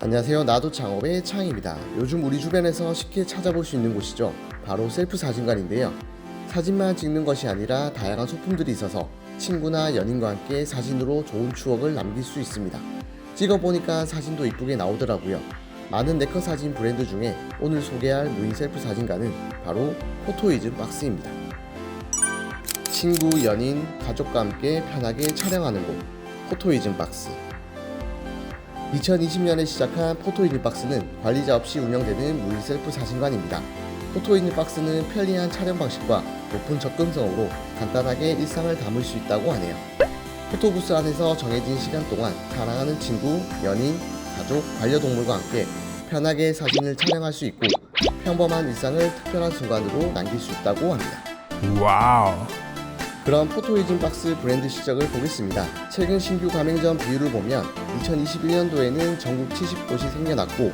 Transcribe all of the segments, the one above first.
안녕하세요. 나도 창업의 창입니다. 요즘 우리 주변에서 쉽게 찾아볼 수 있는 곳이죠. 바로 셀프 사진관인데요. 사진만 찍는 것이 아니라 다양한 소품들이 있어서 친구나 연인과 함께 사진으로 좋은 추억을 남길 수 있습니다. 찍어보니까 사진도 이쁘게 나오더라고요. 많은 네컷 사진 브랜드 중에 오늘 소개할 무인 셀프 사진관은 바로 포토이즘 박스입니다. 친구, 연인, 가족과 함께 편하게 촬영하는 곳 포토이즘 박스 2020년에 시작한 포토이즘 박스는 관리자 없이 운영되는 무인 셀프 사진관입니다. 포토이즘 박스는 편리한 촬영 방식과 높은 접근성으로 간단하게 일상을 담을 수 있다고 하네요. 포토부스 안에서 정해진 시간 동안 사랑하는 친구, 연인, 가족, 반려동물과 함께 편하게 사진을 촬영할 수 있고 평범한 일상을 특별한 순간으로 남길 수 있다고 합니다. 와우. 그럼 포토이즘 박스 브랜드 시작을 보겠습니다. 최근 신규 가맹점 비율을 보면 2021년도에는 전국 70곳이 생겨났고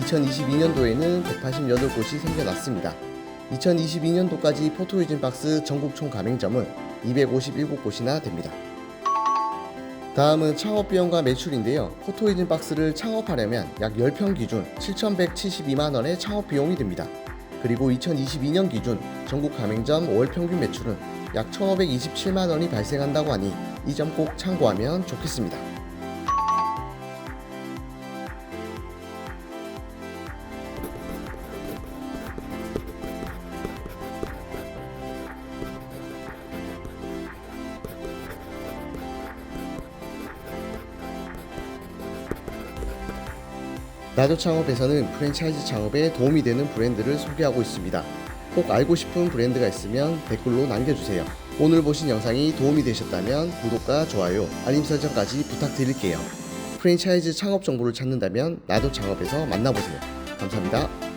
2022년도에는 188곳이 생겨났습니다. 2022년도까지 포토이즘 박스 전국 총 가맹점은 257곳이나 됩니다. 다음은 창업 비용과 매출인데요. 포토이즘 박스를 창업하려면 약 10평 기준 7,172만 원의 창업 비용이 듭니다. 그리고 2022년 기준 전국 가맹점 월 평균 매출은 약 1,527만 원이 발생한다고 하니 이 점 꼭 참고하면 좋겠습니다. 나도 창업에서는 프랜차이즈 창업에 도움이 되는 브랜드를 소개하고 있습니다. 꼭 알고 싶은 브랜드가 있으면 댓글로 남겨주세요. 오늘 보신 영상이 도움이 되셨다면 구독과 좋아요, 알림 설정까지 부탁드릴게요. 프랜차이즈 창업 정보를 찾는다면 나도 창업에서 만나보세요. 감사합니다.